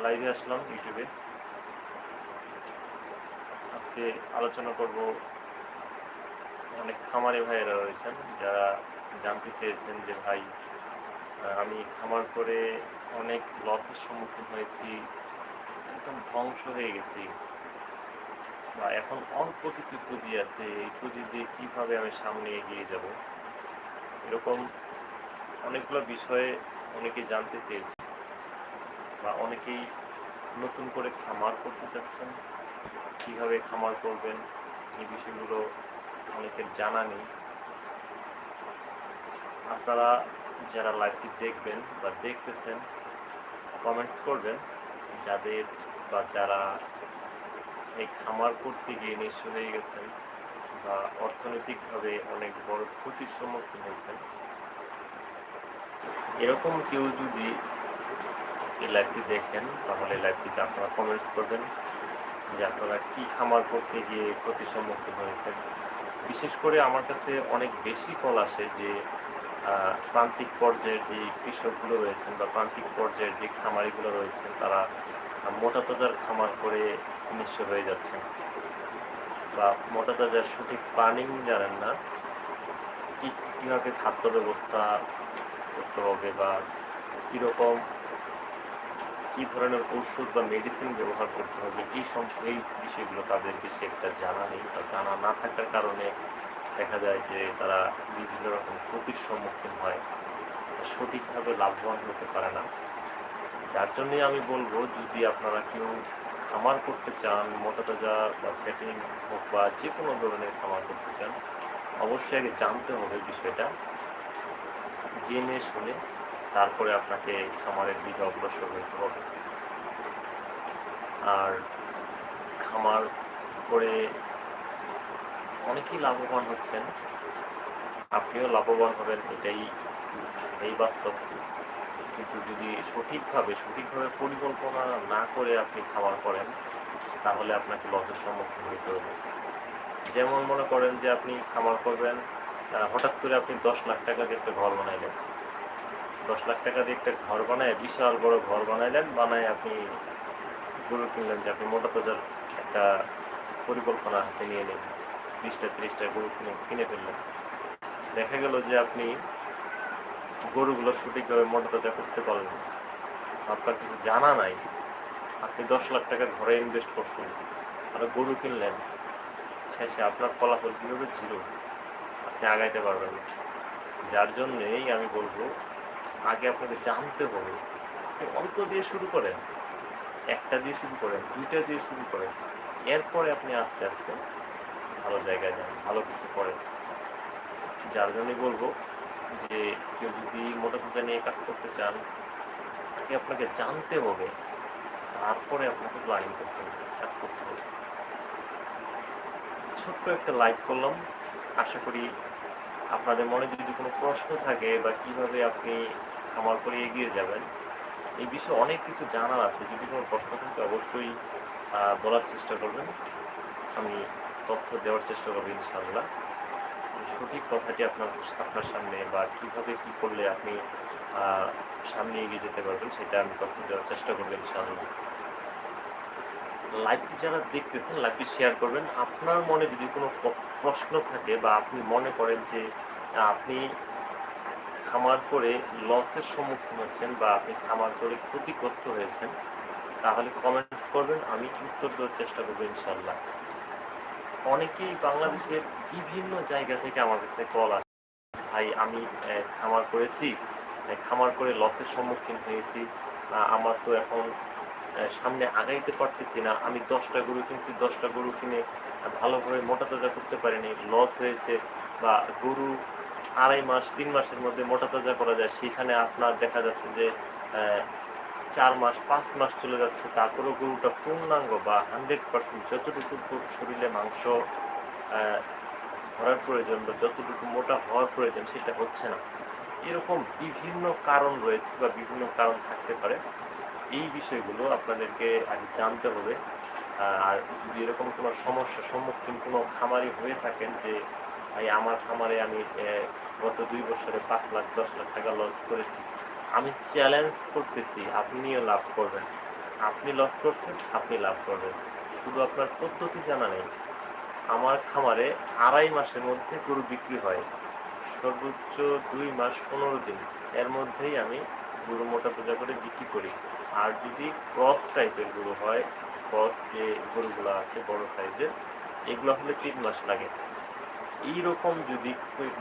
লাইভে আসলাম ইউটিউবে আজকে আলোচনা করব অনেক খামারে ভাইয়েরা রয়েছেন, যারা জানতে চেয়েছেন যে ভাই আমি খামার করে অনেক লসের সম্মুখীন হয়েছি, একদম ধ্বংস হয়ে গেছি। বা এখন অল্প কিছু পুঁজি আছে, এই পুঁজি দিয়ে কীভাবে আমি সামনে এগিয়ে যাব? এরকম অনেকগুলো বিষয়ে অনেকে জানতে চেয়েছে। অনেকেই নতুন করে খামার করতে চাচ্ছেন, কীভাবে খামার করবেন এই বিষয়গুলো অনেকের জানা নেই। আপনারা যারা লাইভটি দেখবেন বা দেখতেছেন কমেন্টস করবেন, যাদের বা যারা এই খামার করতে গিয়ে নিঃস্ব হয়ে গেছেন বা অর্থনৈতিকভাবে অনেক বড় ক্ষতির সম্মুখীন হয়েছেন, এরকম কেউ যদি এই লাইভটি দেখেন, তাহলে লাইভটিতে আপনারা কমেন্টস করবেন যে আপনারা কী খামার করতে গিয়ে ক্ষতির সম্মুখীন হয়েছেন। বিশেষ করে আমার কাছে অনেক বেশি কল আসে যে প্রান্তিক পর্যায়ের যে কৃষকগুলো রয়েছেন বা প্রান্তিক পর্যায়ের যে খামারিগুলো রয়েছেন, তারা মোটা তাজার খামার করে নিঃস্ব হয়ে যাচ্ছেন। বা মোটা তাজার সঠিক প্ল্যানিং জানেন না ঠিক কীভাবে খাদ্য ব্যবস্থা করতে হবে বা কীরকম কী ধরনের ঔষধ বা মেডিসিন ব্যবহার করতে হবে এই এই বিষয়গুলো তাদেরকে একটা জানা নেই বা জানা না থাকার কারণে দেখা যায় যে তারা বিভিন্ন রকম ক্ষতির সম্মুখীন হয় সঠিকভাবে লাভবান হতে পারে না। যার জন্যই আমি বলব, যদি আপনারা কেউ খামার করতে চান মোটা বা ফ্যাটিং হোক বা যে কোনো ধরনের খামার করতে চান, অবশ্যই আগে জানতে হবে বিষয়টা, জেনে শুনে তারপরে আপনাকে খামারের দিকে অগ্রসর হতে হবে। আর খামার করে অনেকেই লাভবান হচ্ছেন। আপনিও লাভবান হবেন, এটাই এই বাস্তব। কিন্তু যদি সঠিকভাবে সঠিকভাবে পরিকল্পনা না করে আপনি খামার করেন, তাহলে আপনাকে লসের সম্মুখীন হতে হবে। যেমন মনে করেন যে আপনি খামার করবেন হঠাৎ করে আপনি দশ লাখ টাকা দিয়ে একটা ঘর বানাইলেন। দশ লাখ টাকা দিয়ে একটা ঘর বানায়, বিশাল বড় ঘর বানাইলেন, বানায় আপনি গরু কিনলেন যে আপনি মোটা তাজার একটা পরিকল্পনা হাতে নিয়ে নিন বিশটা, তিরিশটা গরু কিনে কিনে ফেললেন। দেখা গেল যে আপনি গরুগুলো সঠিকভাবে মোটা তাজা করতে পারলেন আপনার কিছু জানা নাই, আপনি দশ লাখ টাকা ঘরে ইনভেস্ট করছেন, আর গরু কিনলেন, শেষে আপনার ফলাফল কীভাবে ছিল, আপনি আগাইতে পারবেন যার জন্যেই আমি বলব আগে আপনাকে জানতে হবে অল্প দিয়ে শুরু করেন, একটা দিয়ে শুরু করেন, দুইটা দিয়ে শুরু করেন, এরপরে আপনি আস্তে আস্তে ভালো জায়গায় যান, ভালো কিছু করেন। যার জন্যই বলব যে কেউ যদি মোটা নিয়ে কাজ করতে চান আগে আপনাকে জানতে হবে, তারপরে আপনাকে প্ল্যানিং করতে হবে, কাজ করতে হবে। ছোট্ট একটা লাইভ করলাম। আশা করি আপনাদের মনে যদি কোনো প্রশ্ন থাকে বা কীভাবে আপনি খামার করে এগিয়ে যাবেন। এই বিষয়ে অনেক কিছু জানার আছে। যদি কোনো প্রশ্ন থাকে, অবশ্যই বলার চেষ্টা করবেন। আমি তথ্য দেওয়ার চেষ্টা করব, ইনশাআল্লাহ। সঠিক কথাটি আপনার আপনার সামনে বা কীভাবে কি করলে আপনি সামনে এগিয়ে যেতে পারবেন, সেটা আমি তথ্য দেওয়ার চেষ্টা করব, ইনশাআল্লাহ। লাইভটি যারা দেখতেছেন, লাইভটি শেয়ার করবেন। আপনার মনে যদি কোনো প্রশ্ন থাকে বা আপনি মনে করেন যে, আপনি খামার করে লসের সম্মুখীন হচ্ছেন বা আপনি খামার করে ক্ষতিগ্রস্ত হয়েছেন, তাহলে কমেন্টস করবেন, আমি উত্তর দেওয়ার চেষ্টা করব ইনশাল্লাহ অনেকেই বাংলাদেশের বিভিন্ন জায়গা থেকে আমার কাছে কল আসে। ভাই, আমি খামার করেছি খামার করে লসের সম্মুখীন হয়েছি আমার তো এখন সামনে আগাইতে পারতেছি না, আমি দশটা গরু কিনছি, দশটা গরু কিনে ভালোভাবে মোটা তাজা করতে পারিনি লস হয়েছে বা গরু আড়াই মাস, তিন মাসের মধ্যে মোটা তাজা করা যায়। সেখানে আপনার দেখা যাচ্ছে যে চার মাস, পাঁচ মাস চলে যাচ্ছে। তারপরেও গরুটা পূর্ণাঙ্গ বা হান্ড্রেড পার্সেন্ট যতটুকু শরীরে মাংস ধরার প্রয়োজন বা যতটুকু মোটা হওয়ার প্রয়োজন সেটা হচ্ছে না। এরকম বিভিন্ন কারণ রয়েছে বা বিভিন্ন কারণ থাকতে পারে। এই বিষয়গুলো আপনাদেরকে আগে জানতে হবে। আর যদি এরকম কোনো সমস্যার সম্মুখীন কোনো খামারি হয়ে থাকেন যে ভাই, আমার খামারে আমি গত দুই বছরে পাঁচ লাখ, দশ লাখ টাকা লস করেছি। আমি চ্যালেঞ্জ করতেছি, আপনিও লাভ করবেন। আপনি লস করছেন, আপনি লাভ করবেন। শুধু আপনার পদ্ধতি জানা নেই। আমার খামারে আড়াই মাসের মধ্যে গরু বিক্রি হয়। সর্বোচ্চ দুই মাস, পনেরো দিন। এর মধ্যেই আমি গরু মোটা পূজা করে বিক্রি করি। আর যদি ক্রস টাইপের গরু হয় ক্রস যে গরুগুলো আছে, বড় সাইজের এগুলো হলে তিন মাস লাগে। এইরকম যদি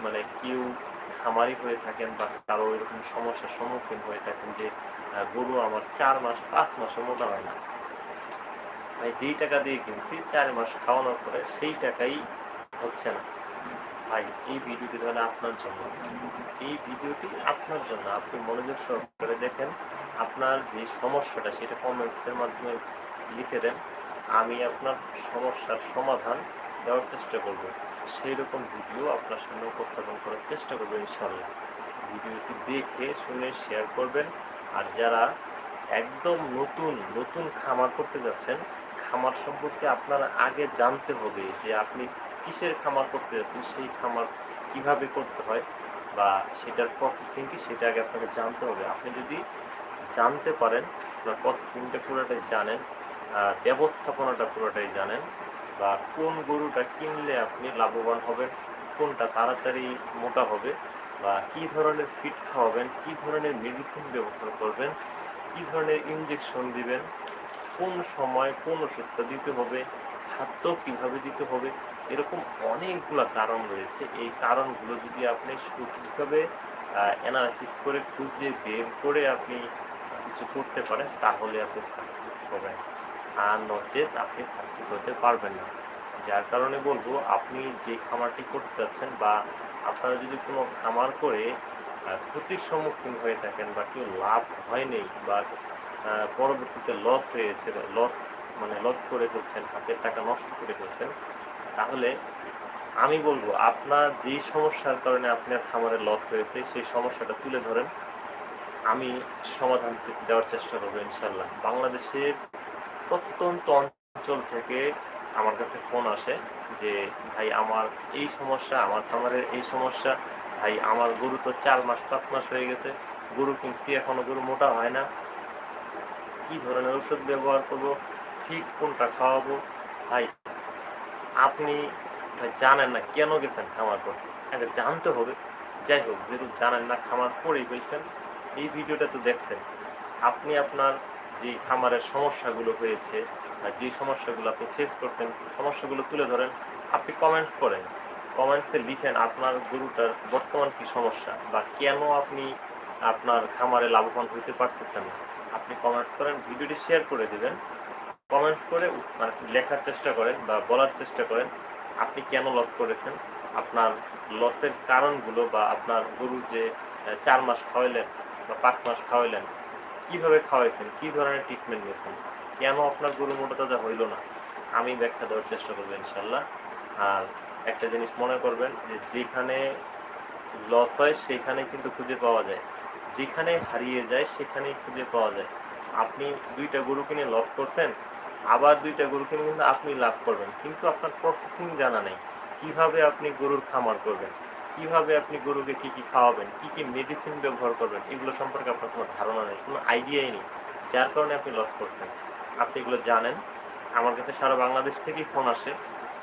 মানে কেউ খামারি হয়ে থাকেন বা কারও এরকম সমস্যার সম্মুখীন হয়ে থাকেন যে গরু আমার চার মাস, পাঁচ মাসে মোটা হয় না। ভাই যেই টাকা দিয়ে কিনছি, চার মাস খাওয়ানোর পরে সেই টাকাই হচ্ছে না। ভাই, এই ভিডিওটি তাহলে আপনার জন্য। এই ভিডিওটি আপনার জন্য। আপনি মনোযোগ সহকারে দেখেন, আপনার যে সমস্যাটা, সেটা কমেন্টসের মাধ্যমে লিখে দেন। আমি আপনার সমস্যার সমাধান দেওয়ার চেষ্টা করব। সেই রকম ভিডিও আপনার সামনে উপস্থাপন করার চেষ্টা করব ইনশাল্লাহ ভিডিওটি দেখে, শুনে শেয়ার করবেন। আর যারা একদম নতুন নতুন খামার করতে যাচ্ছেন, খামার সম্পর্কে আপনার আগে জানতে হবে যে আপনি কিসের খামার করতে যাচ্ছেন, সেই খামার কীভাবে করতে হয় বা সেটার প্রসেসিং কি, সেটা আগে আপনাকে জানতে হবে। আপনি যদি জানতে পারেন, আপনার প্রসেসিংটা পুরোটাই জানেন ব্যবস্থাপনাটা পুরোটাই জানেন বা কোন গরুটা কিনলে আপনি লাভবান হবেন, কোনটা তাড়াতাড়ি মোটা হবে বা কী ধরনের ফিড খাওয়াবেন, কী ধরনের মেডিসিন ব্যবহার করবেন, কী ধরনের ইঞ্জেকশন দিবেন, কোন সময় কোন ওষুধটা দিতে হবে, খাদ্য কীভাবে দিতে হবে, এরকম অনেকগুলো কারণ রয়েছে। এই কারণগুলো যদি আপনি সঠিকভাবে অ্যানালাইসিস করে খুঁজে বের করে আপনি কিছু করতে পারেন, তাহলে আপনি সাকসেস হবেন। আর নচেত আপনি সাকসেস হতে পারবেন না। যার কারণে বলব, আপনি যে খামারটি করতে চাচ্ছেন বা আপনারা যদি কোনো খামার করে ক্ষতির সম্মুখীন হয়ে থাকেন বা কেউ লাভ হয়নি বা পরবর্তীতে লস হয়েছে লস মানে লস করে ফেলছেন, হাতের টাকা নষ্ট করে ফেলছেন, তাহলে আমি বলব, আপনার যেই সমস্যার কারণে আপনার খামারে লস হয়েছে, সেই সমস্যাটা তুলে ধরেন। আমি সমাধান দেওয়ার চেষ্টা করব ইনশাল্লাহ বাংলাদেশের প্রত্যন্ত অঞ্চল থেকে আমার কাছে ফোন আসে যে, ভাই, আমার এই সমস্যা, আমার খামারের এই সমস্যা, ভাই, আমার গরু তো চার মাস, পাঁচ মাস হয়ে গেছে, গরু কিনছি, এখনও গরু মোটা হয় না। কি ধরনের ওষুধ ব্যবহার করব? ফিড কোনটা খাওয়াবো? ভাই, আপনি, ভাই, জানেন না কেন গেছেন খামার করতে? আগে জানতে হবে। যাই হোক, যেহেতু জানেন না, খামার করেই ফেলছেন। এই ভিডিওটা তো দেখছেন। আপনি আপনার যে খামারের সমস্যাগুলো হয়েছে যে সমস্যাগুলো আপনি ফেস করছেন, সমস্যাগুলো তুলে ধরেন, আপনি কমেন্টস করেন। কমেন্টসে লিখেন আপনার গরুটার বর্তমান কি সমস্যা বা কেন আপনি আপনার খামারে লাভবান হইতে পারতেছেন না। আপনি কমেন্টস করেন, ভিডিওটি শেয়ার করে দেবেন। কমেন্টস করে মানে লেখার চেষ্টা করেন বা বলার চেষ্টা করেন, আপনি কেন লস করেছেন? আপনার লসের কারণগুলো বা আপনার গরু যে চার মাস খাওয়াইলেন বা পাঁচ মাস খাওয়াইলেন কীভাবে খাওয়াইছেন? কি ধরনের ট্রিটমেন্ট নিয়েছেন? কেন আপনার গরু মোটা তাজা হইল না? আমি ব্যাখ্যা দেওয়ার চেষ্টা করব ইনশাল্লাহ আর একটা জিনিস মনে করবেন যে যেখানে লস হয়, সেখানে কিন্তু খুঁজে পাওয়া যায়। যেখানে হারিয়ে যায়, সেখানেই খুঁজে পাওয়া যায়। আপনি দুইটা গরু কিনে লস করছেন, আবার দুইটা গরু কিনে কিন্তু আপনি লাভ করবেন। কিন্তু আপনার প্রসেসিং জানা নেই। কীভাবে আপনি গরুর খামার করবেন? কীভাবে আপনি গরুকে কি কি খাওয়াবেন, কি কি মেডিসিন ব্যবহার করবেন, এগুলো সম্পর্কে আপনার কোনো ধারণা নেই, কোনো আইডিয়াই নেই, যার কারণে আপনি লস করছেন। আপনি এগুলো জানেন। আমার কাছে সারা বাংলাদেশ থেকেই ফোন আসে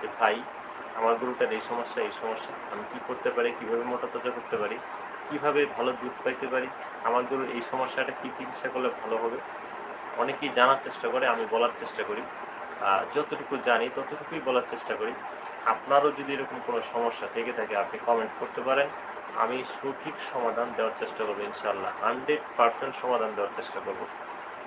যে, ভাই, আমার গরুটার এই সমস্যা এই সমস্যা, আমি কি করতে পারি, কীভাবে মোটা তাজা করতে পারি, কীভাবে ভালো দুধ পাইতে পারি, আমার গরুর এই সমস্যাটা কী চিকিৎসা করলে ভালো হবে? অনেকেই জানার চেষ্টা করে, আমি বলার চেষ্টা করি। যতটুকু জানি, ততটুকুই বলার চেষ্টা করি। আপনারও যদি এরকম কোনো সমস্যা থেকে থাকে, আপনি কমেন্টস করতে পারেন। আমি সঠিক সমাধান দেওয়ার চেষ্টা করব ইনশাল্লাহ হান্ড্রেড পার্সেন্ট সমাধান দেওয়ার চেষ্টা করব।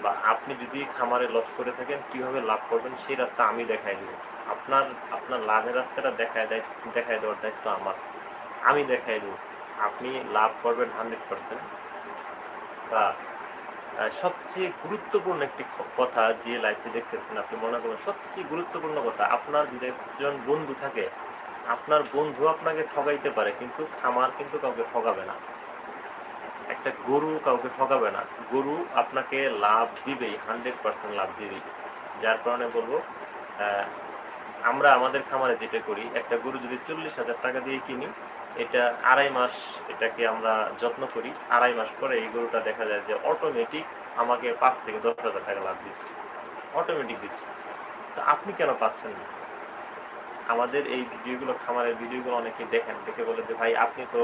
বা আপনি যদি খামারে লস করে থাকেন, কীভাবে লাভ করবেন, সেই রাস্তা আমি দেখাই দেবো। আপনার আপনার লাভের রাস্তাটা দেখায় দেয়, দেখায় দেওয়ার দায়িত্ব আমার। আমি দেখাই দেবো। আপনি লাভ করবেন হান্ড্রেড পার্সেন্ট বা সবচেয়ে গুরুত্বপূর্ণ একটি কথা যে লাইফে দেখতেছেন আপনি, মনে করবেন সবচেয়ে গুরুত্বপূর্ণ কথা, আপনার যদি একজন বন্ধু থাকে, আপনার বন্ধু আপনাকে ঠগাইতে পারে, কিন্তু খামার কিন্তু কাউকে ঠগাবে না। একটা গরু কাউকে ঠকাবে না। গরু আপনাকে লাভ দিবেই হান্ড্রেড পার্সেন্ট লাভ দিবেই। যার কারণে বলব আমরা আমাদের খামারে যেটা করি, একটা গরু যদি চল্লিশ হাজার টাকা দিয়ে কিনি, এটা আড়াই মাস এটাকে আমরা যত্ন করি। আড়াই মাস পরে এই গরুটা দেখা যায় যে অটোমেটিক আমাকে পাঁচ থেকে দশ হাজার টাকা লাভ দিচ্ছে। অটোমেটিক দিচ্ছে। তো আপনি কেন পাচ্ছেন না? আমাদের এই ভিডিওগুলো, খামারের ভিডিওগুলো অনেকে দেখেন, দেখে বলে যে, ভাই, আপনি তো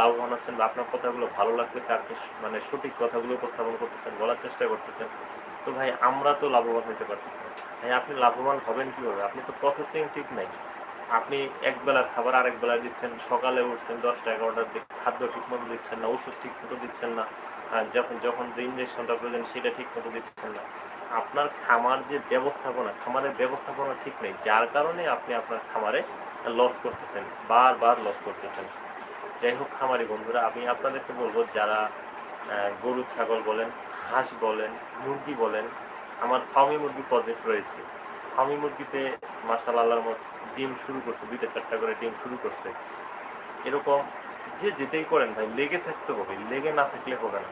লাভবান হচ্ছেন বা আপনার কথাগুলো ভালো লাগতেছে, আপনি মানে সঠিক কথাগুলো উপস্থাপন করতেছেন, বলার চেষ্টা করতেছেন। তো ভাই, আমরা তো লাভবান হতে পারতেছি। ভাই, আপনি লাভবান হবেন কীভাবে? আপনি তো প্রসেসিং ঠিক নাই। আপনি এক বেলার খাবার আরেক বেলা দিচ্ছেন, সকালে উঠছেন, দশটা এগারোটার দিকে খাদ্য ঠিক মতো দিচ্ছেন না, ওষুধ ঠিক মতো দিচ্ছেন না। যখন যখন যে ইঞ্জেকশনটা প্রয়োজন সেটা ঠিক মতো দিচ্ছেন না। আপনার খামার যে ব্যবস্থাপনা, খামারের ব্যবস্থাপনা ঠিক নেই। যার কারণে আপনি আপনার খামারে লস করতেছেন, বারবার লস করতেছেন। যাই হোক খামারি বন্ধুরা, আমি আপনাদেরকে বলব, যারা গরু, ছাগল বলেন, হাঁস বলেন, মুরগি বলেন, আমার ফার্মি মুরগি প্রজেক্ট রয়েছে। ফার্মি মুরগিতে মাসাল আল্লাহর মত ডিম শুরু করছে, দুইটা, চারটা করে ডিম শুরু করছে। এরকম যে যেটাই করেন ভাই, লেগে থাকতে হবে, লেগে না থাকলে হবে না।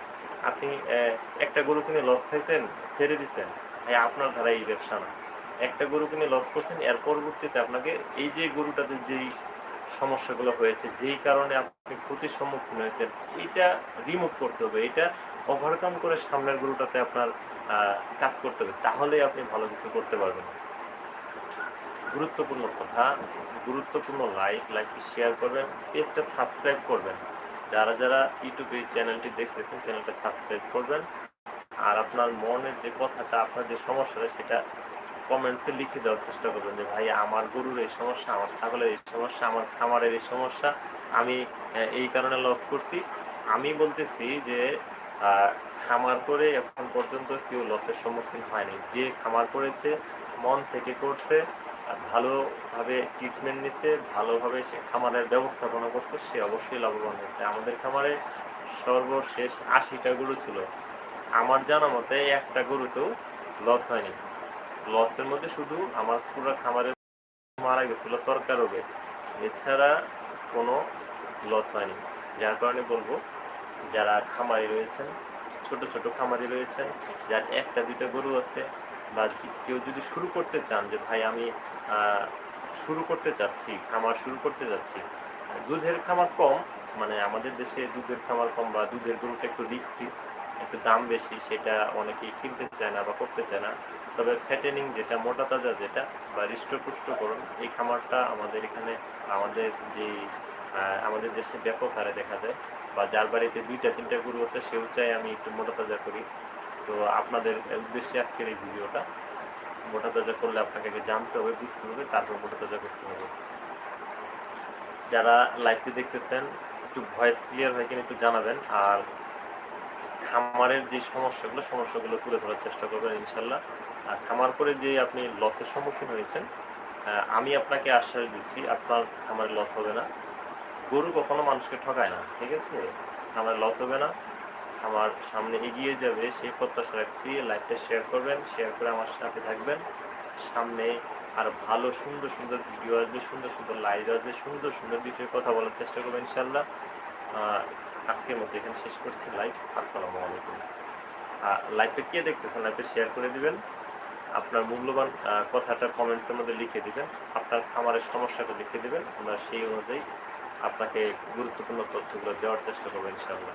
আপনি একটা গরু কিনে লস খাইছেন, ছেড়ে দিচ্ছেন ভাই আপনার ধারা এই ব্যবসা না। একটা গরু কিনে লস করছেন, এর পরবর্তীতে আপনাকে এই যে গরুটাতে যেই সমস্যাগুলো হয়েছে, যেই কারণে আপনি ক্ষতির সম্মুখীন হয়েছেন, এইটা রিমুভ করতে হবে এটা ওভারকাম করে সামনের গরুটাতে আপনার কাজ করতে হবে তাহলে আপনি ভালো কিছু করতে পারবেন। গুরুত্বপূর্ণ কথা, গুরুত্বপূর্ণ লাইক লাইকটি শেয়ার করবেন পেজটা সাবস্ক্রাইব করবেন। যারা যারা ইউটিউবে চ্যানেলটি দেখতেছেন চ্যানেলটা সাবস্ক্রাইব করবেন। আর আপনার মনের যে কথাটা, আপনার যে সমস্যাটা সেটা কমেন্টসে লিখে দেওয়ার চেষ্টা করবেন যে, ভাই, আমার গরুর এই সমস্যা, আমার ছাগলের এই সমস্যা, আমার খামারের এই সমস্যা, আমি এই কারণে লস করছি। আমি বলতেছি যে খামার করে এখন পর্যন্ত কেউ লসের সম্মুখীন হয়নি। যে খামার করেছে, মন থেকে করছে ভালোভাবে ট্রিটমেন্ট নিছে, ভালোভাবে সে খামারের ব্যবস্থাপনা করছে, সে অবশ্যই লাভবান হয়েছে। আমাদের খামারে সর্বশেষ আশিটা গরু ছিল। আমার জানা মতে একটা গরুতেও লস হয়নি। লসের মধ্যে শুধু আমার পুরো খামারে মারা গেছিল তরকার রোগে। এছাড়া কোনো লস হয়নি। যার কারণে বলব, যারা খামারি রয়েছেন, ছোট ছোট খামারি রয়েছেন, যার একটা দুইটা গরু আছে বা কেউ যদি শুরু করতে চান যে, ভাই, আমি শুরু করতে চাচ্ছি, খামার শুরু করতে যাচ্ছি দুধের খামার কম মানে আমাদের দেশে দুধের খামার কম বা দুধের গরুটা একটু রিক্সি, একটু দাম বেশি, সেটা অনেকেই কিনতে চায় না বা করতে চায় না। তবে ফ্যাটেনিং যেটা, মোটা তাজা যেটা, বা হৃষ্টপুষ্টকরণ এই খামারটা আমাদের এখানে, আমাদের যে আমাদের দেশে ব্যাপক হারে দেখা যায়। বা যার বাড়িতে দুইটা, তিনটা গরু আছে, সেও চাই আমি একটু মোটা তাজা করি। তো আপনাদের উদ্দেশ্যে আজকের এই ভিডিওটা। মোটা তাজা করলে আপনাকে আগে জানতে হবে, বুঝতে হবে, তারপর মোটা তাজা করতে হবে। যারা লাইভটি দেখতেছেন, একটু ভয়েস ক্লিয়ার হয় কিনা একটু জানাবেন, আর খামারের যে সমস্যাগুলো সমস্যাগুলো তুলে ধরার চেষ্টা করবেন ইনশাল্লাহ আর খামার করে যে আপনি লসের সম্মুখীন হয়েছেন আমি আপনাকে আশ্বাস দিচ্ছি, আপনার খামারে লস হবে না। গরু কখনো মানুষকে ঠকায় না, ঠিক আছে? খামারে লস হবে না। আমার সামনে এগিয়ে যাবে সেই প্রত্যাশা রাখছি। লাইভটা শেয়ার করবেন শেয়ার করে আমার সাথে থাকবেন। সামনে আর ভালো, সুন্দর সুন্দর ভিডিও আসবে, সুন্দর সুন্দর লাইভ আসবে, সুন্দর সুন্দর বিষয়ে কথা বলার চেষ্টা করবেন ইনশাল্লাহ আজকের মধ্যে এখানে শেষ করছি লাইভ আসসালামু আলাইকুম। লাইভটা কে দেখতেছেন? লাইভটা শেয়ার করে দিবেন। আপনার মূল্যবান কথাটা কমেন্টসের মধ্যে লিখে দিবেন। আপনার খামারের সমস্যাটা লিখে দিবেন। আমরা সেই অনুযায়ী আপনাকে গুরুত্বপূর্ণ তথ্যগুলো দেওয়ার চেষ্টা করব ইনশাল্লাহ